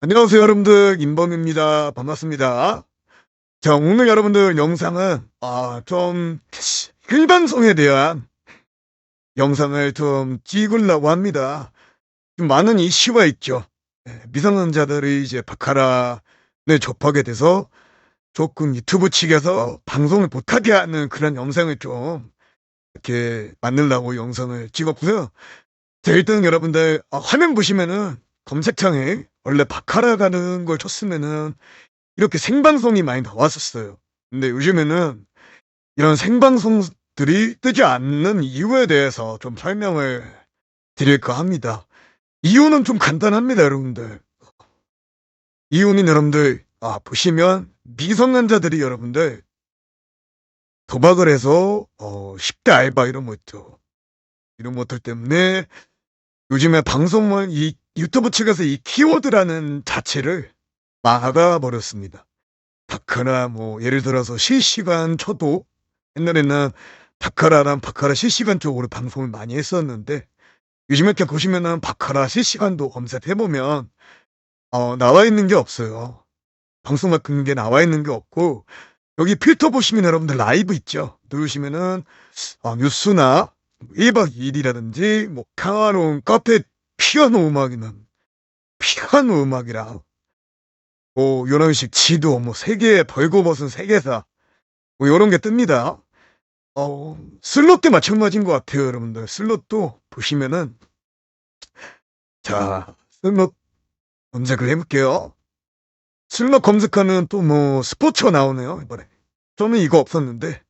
안녕하세요, 여러분들. 임범입니다. 반갑습니다. 자, 오늘 여러분들 영상은, 아, 좀, 힐방송에 대한 영상을 좀 찍으려고 합니다. 좀 많은 이슈가 있죠. 예, 미성년자들이 이제 바카라를 접하게 돼서 조금 유튜브 측에서 방송을 못하게 하는 그런 영상을 좀 이렇게 만들려고 영상을 찍었고요. 자, 일단 여러분들, 아, 화면 보시면은 검색창에 원래 바카라 가는 걸 쳤으면은 이렇게 생방송이 많이 나왔었어요. 근데 요즘에는 이런 생방송들이 뜨지 않는 이유에 대해서 좀 설명을 드릴까 합니다. 이유는 좀 간단합니다, 여러분들. 이유는 여러분들, 아, 보시면 미성년자들이 여러분들 도박을 해서, 어, 10대 알바 이런 거 있죠. 이런 것들 때문에 요즘에 방송을 이 유튜브 측에서 이 키워드라는 자체를 막아버렸습니다. 바카라 뭐 예를 들어서 실시간 쳐도 옛날에는 바카라랑 바카라 실시간 쪽으로 방송을 많이 했었는데 요즘 이렇게 보시면은 바카라 실시간도 검색해보면 어, 나와 있는 게 없어요. 방송 같은 게 나와 있는 게 없고 여기 필터 보시면 여러분들 라이브 있죠. 누르시면은 어, 뉴스나 1박 2일이라든지 뭐 평화로운 카페 피아노 음악이나 피아노 음악이라 뭐 이런 식 지도 뭐 세계 벌거벗은 세계사 뭐 이런 게 뜹니다. 어 슬롯도 마찬가지인 것 같아요, 여러분들. 슬롯도 보시면은 자 슬롯 검색을 해볼게요. 슬롯 검색하면 또 뭐 스포츠가 나오네요 이번에. 저는 이거 없었는데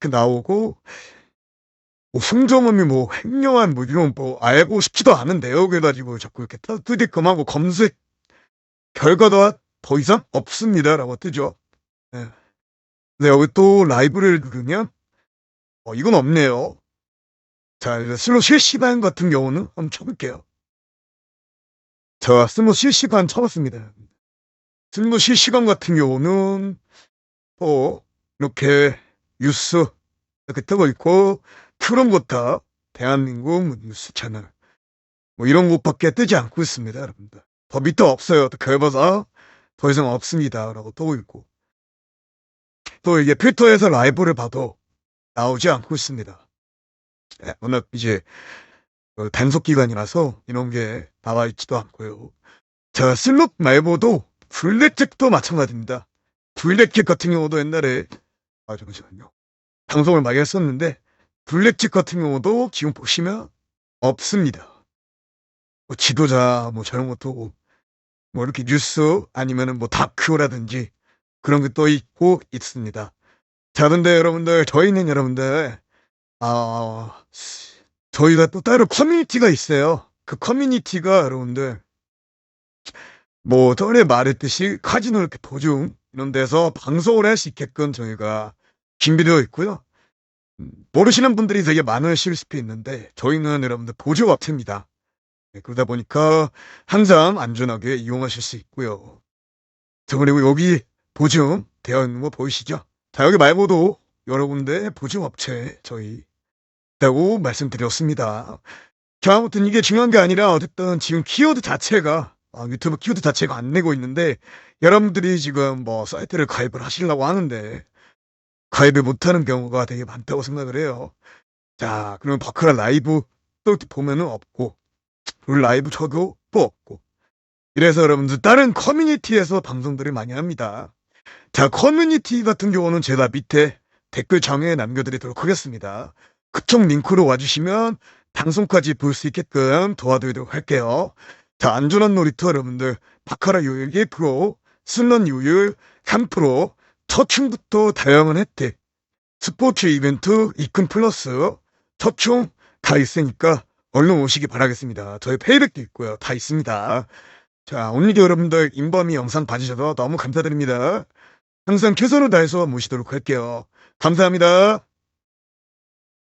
그 나오고 뭐 승정음이 뭐 횡령한 뭐 이런 뭐 알고 싶지도 않은 내용해가지고 자꾸 이렇게 뜨디끔하고 검색 결과가 더 이상 없습니다라고 뜨죠. 네. 여기 또 라이브를 누르면 어 이건 없네요. 자 슬롯 실시간 같은 경우는 한번 쳐볼게요. 자 슬롯 실시간 쳐봤습니다. 슬롯 실시간 같은 경우는 또 이렇게 뉴스 이렇게 뜨고 있고 그런 것다 대한민국 뉴스 채널 뭐 이런 것밖에 뜨지 않고 있습니다 여러분들. 더 밑에 없어요. 결과가 더 이상 없습니다. 라고 뜨고 있고. 또 이게 필터에서 라이브를 봐도 나오지 않고 있습니다. 네, 워낙 이제 어, 단속 기간이라서 이런 게 나와 있지도 않고요. 자 슬롯 말고도 블랙잭도 마찬가지입니다. 블랙잭 같은 경우도 옛날에 아 잠시만요. 방송을 많이 했었는데 블랙집 같은 경우도 지금 보시면 없습니다. 뭐 지도자 뭐 것도 뭐 이렇게 뉴스 아니면은 뭐 다큐라든지 그런 게 또 있고 있습니다. 자, 근데 여러분들 저희는 여러분들 아 저희가 또 따로 커뮤니티가 있어요. 그 커뮤니티가 여러분들 뭐 전에 말했듯이 카지노 이렇게 보증 이런 데서 방송을 할 수 있게끔 저희가 준비되어 있고요. 모르시는 분들이 되게 많으실 수도 있는데 저희는 여러분들 보조 업체입니다. 네, 그러다 보니까 항상 안전하게 이용하실 수 있고요. 자 그리고 여기 보증 되어 있는 거 보이시죠? 자 여기 말고도 여러 군데 보증 업체 저희 있다고 말씀드렸습니다. 자 아무튼 이게 중요한 게 아니라 어쨌든 지금 키워드 자체가 아, 유튜브 키워드 자체가 안 내고 있는데 여러분들이 지금 뭐 사이트를 가입을 하시려고 하는데 가입을 못하는 경우가 되게 많다고 생각을 해요. 자, 그러면 바카라 라이브 또 보면은 없고, 그리고 라이브 쳐도 또 없고. 이래서 여러분들 다른 커뮤니티에서 방송들을 많이 합니다. 자, 커뮤니티 같은 경우는 제가 밑에 댓글 창에 남겨드리도록 하겠습니다. 그쪽 링크로 와주시면 방송까지 볼 수 있게끔 도와드리도록 할게요. 자, 안전한 놀이터 여러분들, 바카라 요율 1%, 슬런 요율 3%, 첫층부터 다양한 혜택, 스포츠 이벤트 이큰 플러스, 첫총 다 있으니까 얼른 오시기 바라겠습니다. 저희 페이백도 있고요. 다 있습니다. 자, 오늘도 여러분들 인범이 영상 봐주셔서 너무 감사드립니다. 항상 최선을 다해서 모시도록 할게요. 감사합니다.